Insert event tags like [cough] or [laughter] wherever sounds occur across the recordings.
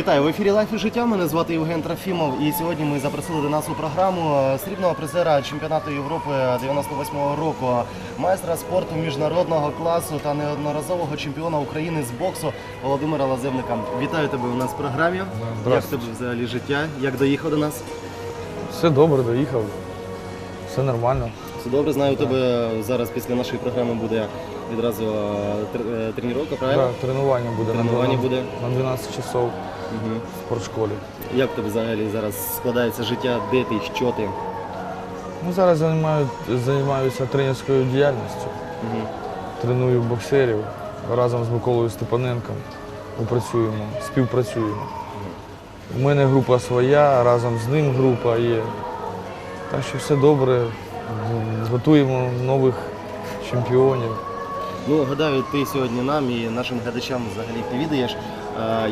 Вітаю в ефірі Лайф і життя. Мене звати Євген Трофімов. І сьогодні ми запросили до нас у програму срібного призера чемпіонату Європи 98-го року, майстра спорту міжнародного класу та неодноразового чемпіона України з боксу Володимира Лазевника. Вітаю тебе у нас в програмі. Як тебе взагалі життя? Як доїхав до нас? Все добре, доїхав. Все нормально. Все добре, знаю, у тебе зараз після нашої програми буде відразу е, е, тренування, правильно? Да, тренування буде Тренування на, буде. на 12 часов Мгм. в спортшколі. Як тебе взагалі зараз складається життя? Де ти, що ти? Ну, зараз займаю, займаюся тренерською діяльністю. Мгм. Треную боксерів разом з Миколою Степаненком. Ми працюємо, співпрацюємо. У мене група своя, разом з ним група є. Так що все добре. Готуємо нових чемпіонів. Ну, гадаю, ти сьогодні нам і нашим глядачам взагалі повідаєш, е,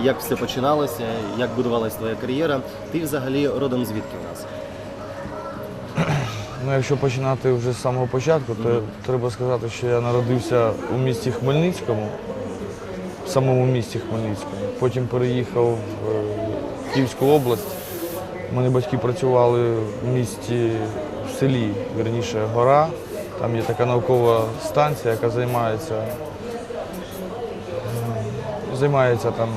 як все починалося, як будувалася твоя кар'єра. Ти взагалі родом звідки у нас? Ну, якщо починати вже з самого початку, то треба сказати, що я народився у місті Хмельницькому, в самому місті Хмельницькому. Потім переїхав в е, Київську область. У батьки працювали в місті, в селі, верніше, гора. Там є така наукова станція, яка займається, займається там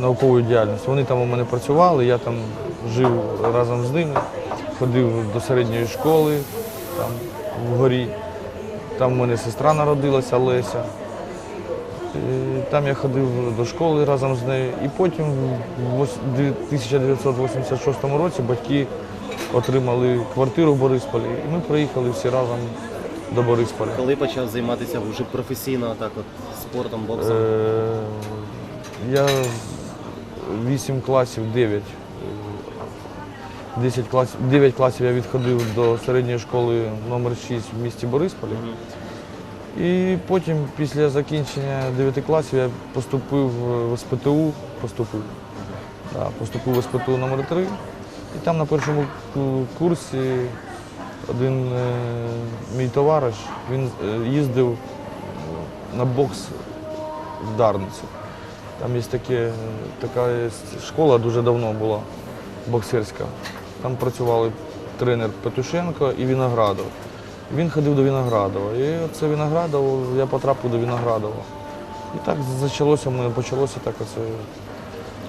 науковою діяльністю. Вони там у мене працювали, я там жив разом з ними, ходив до середньої школи там в горі. Там у мене сестра народилася Леся. Там я ходив до школи разом з нею. І потім в 1986 році батьки отримали квартиру в Борисполі. І ми приїхали всі разом до Борисполя. Коли почав займатися вже професійно так от спортом, боксом? Е, Я 8 класів, 9. 10 класів, 9 класів я відходив до середньої школи номер 6 в місті Борисполі. І потім, після закінчення 9 класів, я поступив в СПТУ, поступив. Да, поступив в СПТУ номер 3 І там на першому курсі один е, мій товариш, він е, їздив на бокс в Дарницю. Там є таке, така школа дуже давно була, боксерська. Там працювали тренер Петушенко і Віноградов. Він ходив до Віноградова. І це Віноградов, я потрапив до Віноградова. І так почалося почалося так оце.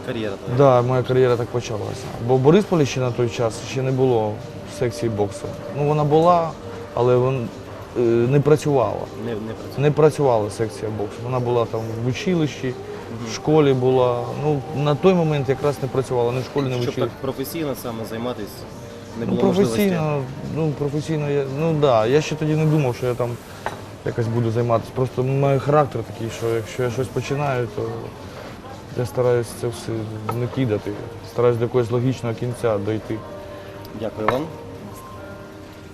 Кар'єра твоя. Да, моя кар'єра так почалася. Бо Борисполі ще на той час ще не було секції боксу. Ну вона була, але вон, е, не працювала. Не, не працює. Не працювала секція боксу. Вона була там в училищі, в школі була. Ну на той момент якраз не працювала, ні в школі, в Щоб так професійно саме займатися, не Ну, було можливості. професійно, ну професійно я. Ну да, я ще тоді не думав, що я там якось буду займатися. Просто мій характер такий, що якщо я щось починаю, то я стараюся це все не кидати. Стараюсь до якогось логічного кінця дойти. Дякую вам.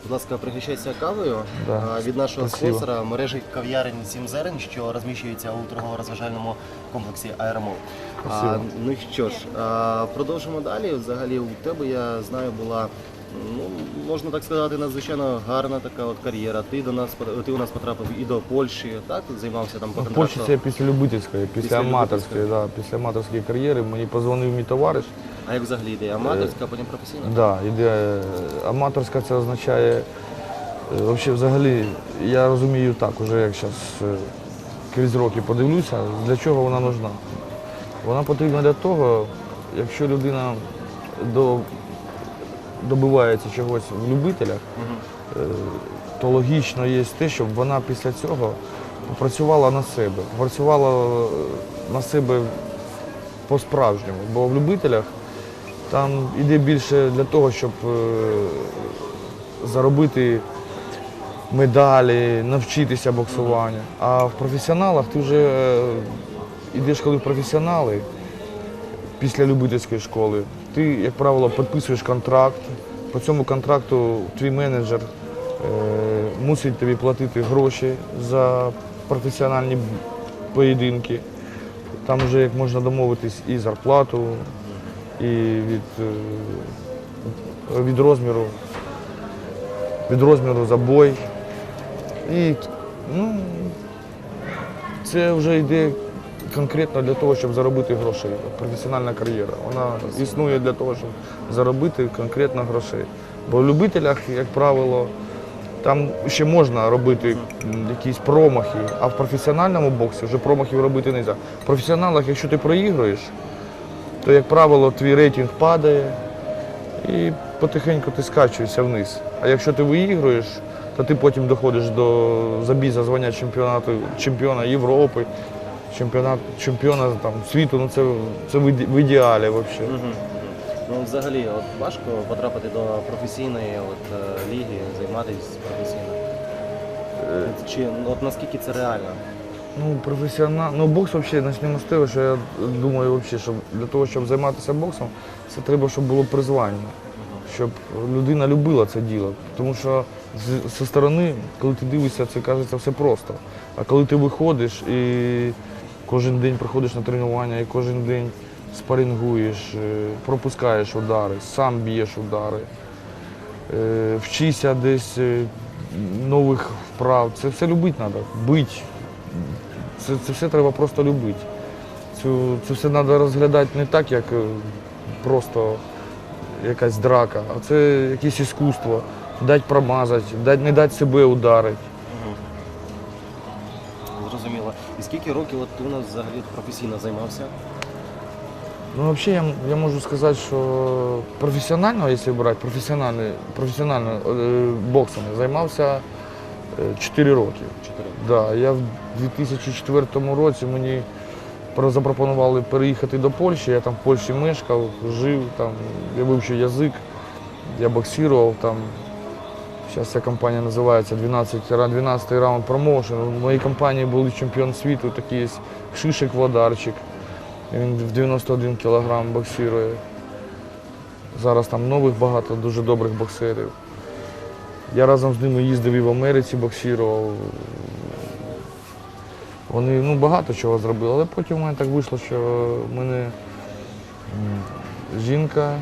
Будь ласка, пригощайся кавою Да. А, від нашого Спасибо. спонсора мережі кав'ярень «Сім зерен, що розміщується у торгово-розважальному комплексі Аеромол. А, Спасибо. ну що ж, а, продовжимо далі. Взагалі у тебе, я знаю, була. Ну, можна так сказати, надзвичайно гарна така от кар'єра. Ти до нас ти у нас потрапив і до Польщі, так? Займався там по В. Польщі це після любительської, після, Після аматорської, да, після аматорської кар'єри мені позвонив мій товариш. А як взагалі йде? Аматорська, а потім професійна? Да, іде е, аматорська це означає. е, Вообще, взагалі, я розумію так, уже як зараз крізь роки подивлюся, для чого вона нужна. Вона потрібна для того, якщо людина до, добивається чогось в любителях, е, то логічно є те, щоб вона після цього працювала на себе, працювала е, на себе по-справжньому. Бо в любителях там іде більше для того, щоб е, заробити медалі, навчитися боксуванню. А в професіоналах ти вже йдеш, коли в професіонали після любительської школи. Ти, як правило, підписуєш контракт. По цьому контракту твій менеджер е, мусить тобі платити гроші за професіональні поєдинки. Там вже як можна домовитись і зарплату, і від, е, від розміру, від розміру за бой. І ну, це вже йде конкретно для того, щоб заробити грошей. Професіональна кар'єра. Вона існує для того, щоб заробити конкретно грошей. Бо в любителях, як правило, там ще можна робити якісь промахи, а в професіональному боксі вже промахів робити не можна. В професіоналах, якщо ти проігруєш, то, як правило, твій рейтинг падає і потихеньку ти скачуєшся вниз. А якщо ти виігруєш, то ти потім доходиш до забіза звання чемпіонату, чемпіона Європи, чемпіонат, чемпіона там, світу. Ну це, це в ідеалі взагалі. Ну, взагалі, от важко потрапити до професійної от, е, ліги, займатися професійно. Чи ну, от наскільки це реально? Ну, професіонал. Ну, бокс взагалі почнемо з того, що я думаю, вообще, що для того, щоб займатися боксом, це треба, щоб було призвання. Щоб людина любила це діло. Тому що з- зі сторони, коли ти дивишся, це кажеться все просто. А коли ти виходиш і кожен день приходиш на тренування, і кожен день спарингуєш, е, пропускаєш удари, сам б'єш удари, е, вчишся десь е, нових вправ. Це все любити треба, бити. Це, це все треба просто любити. Цю, це все треба розглядати не так, як просто якась драка, а це якесь іскусство. Дати промазати, дати, не дати себе ударити. Скільки років от ти у нас взагалі професійно займався? Ну, взагалі, я, я можу сказати, що професіонально, якщо брати, професіонально, професіонально е, боксом я займався 4 роки. Чотири. Да, я в 2004 році мені про- запропонували переїхати до Польщі. Я там в Польщі мешкав, жив, там, я вивчив язик, я боксував там. Зараз ця компанія називається 12, ра- 12 раунд промоушен. В моїй компанії були чемпіон світу, такий Шишик Водарчик. Він в 91 кг боксує. Зараз там нових багато дуже добрих боксерів. Я разом з ними їздив і в Америці боксував. Вони ну, багато чого зробили, але потім у мене так вийшло, що в мене жінка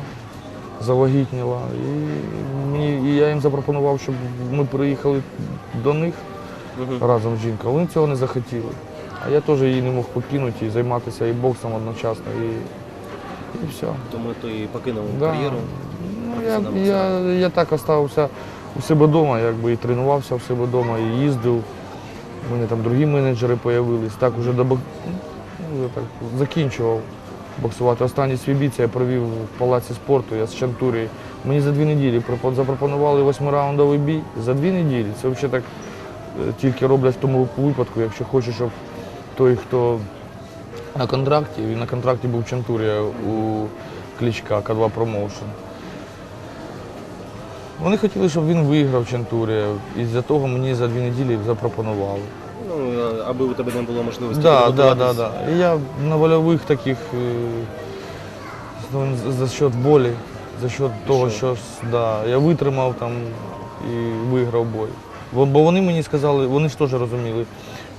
завагітніла. І, мені, і я їм запропонував, щоб ми приїхали до них разом з жінкою. Вони цього не захотіли. А я теж її не мог покинути і займатися і боксом одночасно. І, і все. Тому ти і покинув Да. кар'єру. Ну, я, я, я так остався у себе вдома, якби і тренувався у себе вдома, і їздив. У мене там другі менеджери з'явились. Так уже до ну, так закінчував боксувати. Останній свій бій це я провів в палаці спорту, я з Чантурі. Мені за дві неділі запропонували восьмираундовий бій. За дві неділі. Це взагалі так е, тільки роблять в тому випадку, якщо хочеш, щоб той, хто на контракті, він на контракті був в Чантурі у Кличка, К2 Промоушен. Вони хотіли, щоб він виграв Чантурі, і з-за того мені за дві неділі запропонували. Ну, е, аби у тебе не було можливості Так, так, підготуватись. так. І я на вольових таких е, ну, за- счет болі, за счет того, що? що да, я витримав там і виграв бой. Бо, бо вони мені сказали, вони ж теж розуміли,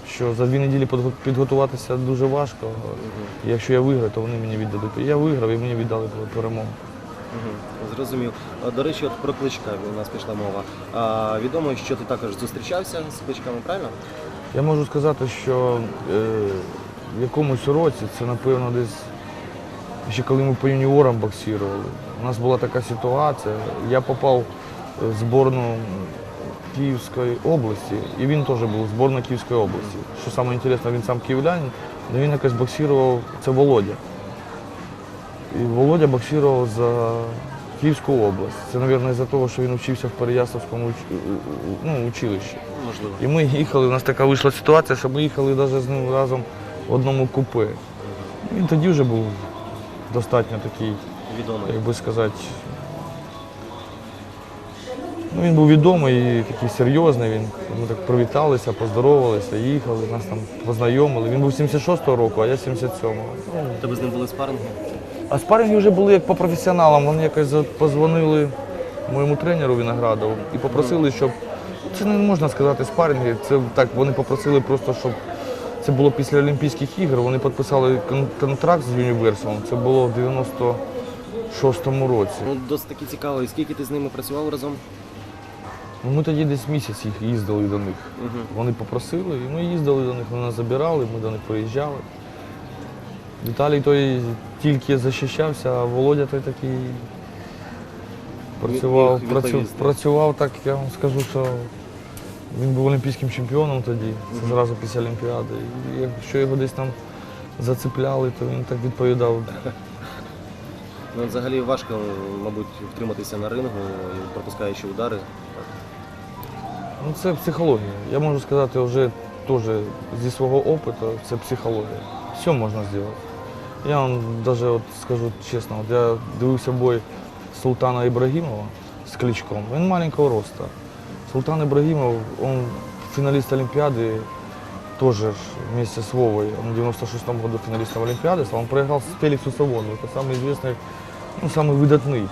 що за дві неділі підготуватися дуже важко. І Якщо я виграю, то вони мені віддадуть. І я виграв і мені віддали перемогу. Зрозумів. До речі, от про кличка у нас пішла мова. А, відомо, що ти також зустрічався з кличками, правильно? Я можу сказати, що е, в якомусь році, це напевно десь ще коли ми по юніорам боксували, у нас була така ситуація. Я попав в зборну Київської області, і він теж був в зборну Київської області. Що саме він сам київлянин, але він якось боксував, це Володя. І Володя боксував за Київську область. Це, мабуть, із-за того, що він вчився в Переяславському ну, училищі. Можливо. І ми їхали, у нас така вийшла ситуація, що ми їхали навіть з ним разом в одному купе. Він тоді вже був достатньо такий, Відомий. як би сказати. Ну, він був відомий і такий серйозний. Він, ми так привіталися, поздоровалися, їхали, нас там познайомили. Він був 76-го року, а я 77-го. Ну, тебе з ним були спаринги? а спаринги вже були як по професіоналам. Вони якось позвонили моєму тренеру Виноградову і попросили, щоб. Це не можна сказати спаринги, це так, вони попросили просто, щоб це було після Олімпійських ігор. Вони підписали кон- контракт з Юніверсалом. Це було в 96-му році. Ну, досить таки цікаво. І скільки ти з ними працював разом? Ну, Ми тоді десь місяць їх їздили до них. Угу. Вони попросили, і ми їздили до них, вони нас забирали, ми до них приїжджали. Віталій той тільки захищався, а Володя той такий працював, міг працю, відповісти. працював так, я вам скажу, що він був олімпійським чемпіоном тоді, це зразу після Олімпіади. І якщо його десь там зацепляли, то він так відповідав. [laughs] Ну, взагалі важко, мабуть, втриматися на рингу, пропускаючи удари. Ну, це психологія. Я можу сказати вже теж зі свого опиту, це психологія. Все можна зробити. Я вам навіть от скажу чесно, от я дивився бой Султана Ібрагімова з Кличком. Він маленького росту. Султан Ибрагимов, он финалист Олимпиады, тоже ж вместе с Вовой. Он в 96 году финалистом Олимпиады стал. Он проиграл с Феликсу Савону. Это самый известный, ну, самый видатний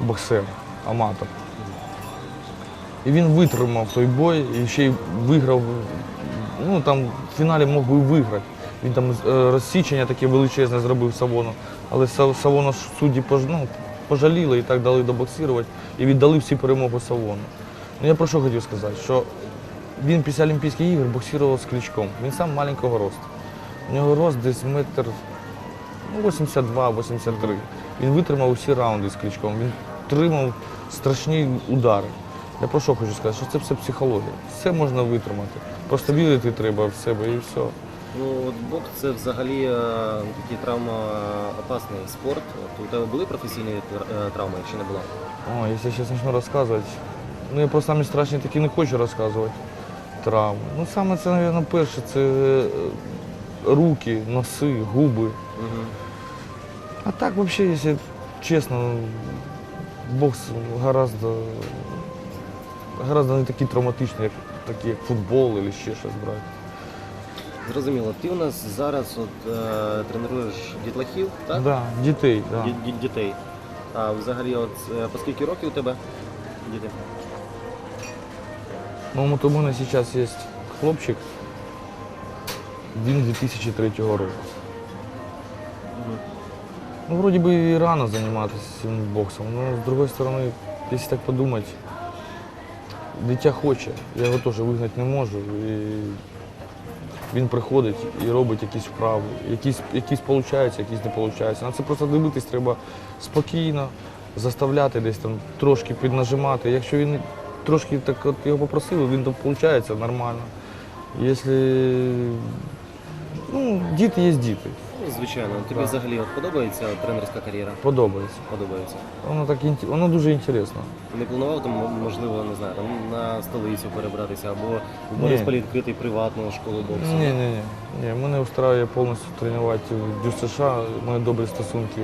боксер, аматор. І він витримав той бой і ще й виграв. Ну там в фіналі мог би і виграти. Він там е, розсічення таке величезне зробив Савону. Але Са- Савона ж судді пож- ну, пожаліли і так дали добоксувати і віддали всі перемогу Савону. Ну я про що хотів сказати, що він після Олімпійських ігор боксував з Кличком. Він сам маленького росту. У нього рост десь метр ну, 82-83. Він витримав усі раунди з Кличком. Він тримав страшні удари. Я про що хочу сказати, що це все психологія. Все можна витримати. Просто вірити треба в себе і все. Ну, от бокс це взагалі е, такий травмоопасний спорт. От у тебе були професійні е, травми, чи не було? О, якщо зараз почну розказувати. Ну я про самі страшні такі не хочу розказувати. Травми. Ну саме це, мабуть, перше, це е, руки, носи, губи. Угу. А так взагалі, якщо чесно, бокс гораздо, гораздо не такий травматичний, як, такий, як футбол або ще щось брати. Зрозуміло. Ти у нас зараз от, е, тренуєш дітлахів, так? Да, дітей, да. Ді- ді- дітей. А взагалі, от е, по скільки років у тебе діти? Ну, у мене зараз є хлопчик, він 2003 року. Ну, вроде бы и рано заниматься цим боксом, но с другой стороны, если так подумать, дитя хоче, я його теж вигнати не можу. І він приходить і робить якісь вправи. Якісь, якісь получаються, якісь не получаються. На це просто дивитись треба спокійно, заставляти десь там трошки піднажимати. Якщо він трошки так от його попросив, він то виходить нормально. Якщо ну, діти є діти, звичайно. Тобі Так. взагалі от подобається тренерська кар'єра? подобається. Подобається. Воно так інте- воно дуже інтересно. Не планував там, можливо, не знаю, там на столицю перебратися або в Ні. Борисполі відкрити приватну школу боксу. Ні, ні, ні. ні. Мене устраює повністю тренувати в Дю США. У мене добрі стосунки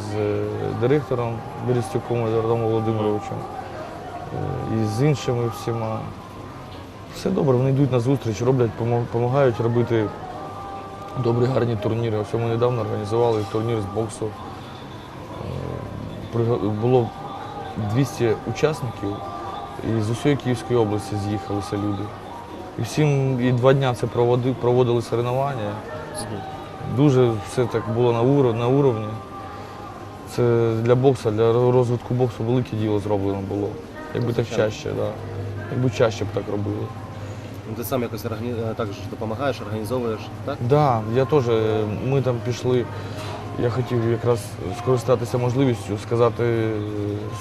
з е, директором Берестюком Едуардом Володимировичем е, і з іншими всіма. Все добре, вони йдуть на зустріч, роблять, допомагають робити добрі гарні турніри. Ось ми недавно організували турнір з боксу. Е, Було 200 учасників, і з усієї Київської області з'їхалися люди. І всім і два дні це проводили, проводили соревнування. Дуже все так було на, уро, на уровні. Це для боксу, для розвитку боксу велике діло зроблено було. Якби так чаще, да. Якби чаще б так робили. Ну, Ти сам якось органі... е, також допомагаєш, організовуєш, так? Так, да, я теж. е, Ми там пішли. Я хотів якраз скористатися можливістю сказати е,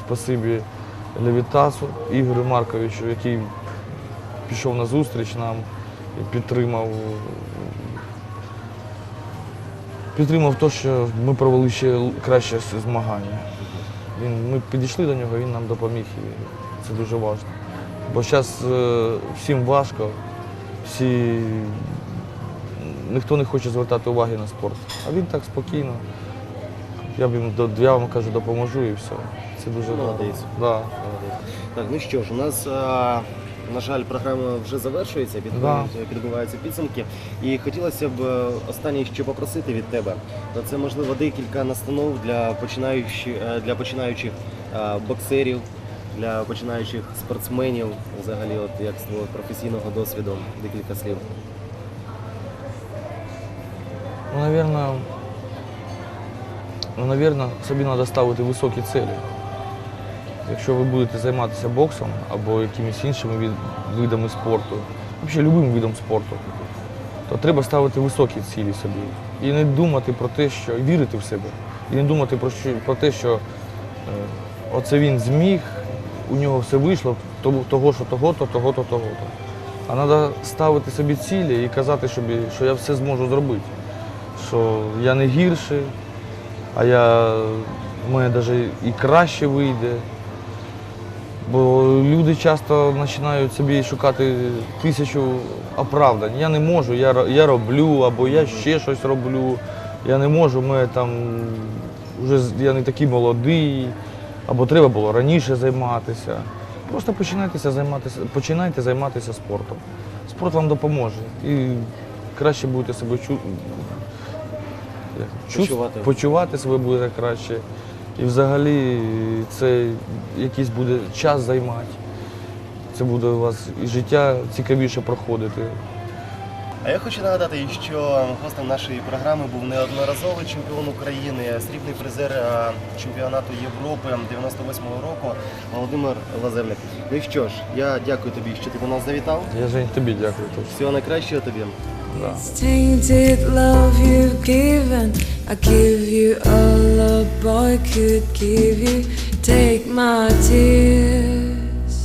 спасибі Левітасу Ігорю Марковичу, який пішов на зустріч нам і підтримав. Підтримав те, що ми провели ще краще змагання. Він, ми підійшли до нього, він нам допоміг, і це дуже важливо. Бо зараз всім важко, всі ніхто не хоче звертати уваги на спорт. А він так спокійно. Я, б їм, до- я вам кажу, допоможу і все. Це дуже Молодець. Да. Молодець. Так, ну що ж, у нас, а, на жаль, програма вже завершується, підбиваються, підбиваються підсумки. І хотілося б е, останнє що попросити від тебе. Це можливо декілька настанов для починаючих, е, для починаючих е, боксерів, для починаючих спортсменів, взагалі, от як з твого професійного досвіду, декілька слів. Ну, наверное, ну, наверное, собі треба ставити високі цілі. Якщо ви будете займатися боксом або якимись іншими видами спорту, взагалі любим видом спорту, то треба ставити високі цілі собі. І не думати про те, що вірити в себе. І не думати про, що, про те, що е, оце він зміг, у нього все вийшло, того, що того-то, того-то, того-то. А треба ставити собі цілі і казати собі, що я все зможу зробити. Що я не гірший, а я, в мене навіть і краще вийде. Бо люди часто починають собі шукати тисячу оправдань. Я не можу, я, я роблю, або я ще щось роблю. Я не можу, ми там вже я не такий молодий, або треба було раніше займатися. Просто починайте займатися, починайте займатися спортом. Спорт вам допоможе. І краще будете себе чу... Почувати. почувати себе буде краще. І взагалі це якийсь буде час займати. Це буде у вас і життя цікавіше проходити. А я хочу нагадати, що гостем нашої програми був неодноразовий чемпіон України, срібний призер е, чемпіонату Європи 98-го року Володимир Лазевник. Ну і що ж, я дякую тобі, що ти до нас завітав. Я Жень, тобі дякую. Всього найкращого тобі. Да. Tainted love you've given. I give you all a boy could give you. Take my tears.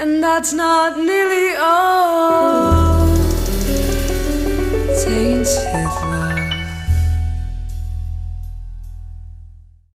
And that's not nearly all. his heaven.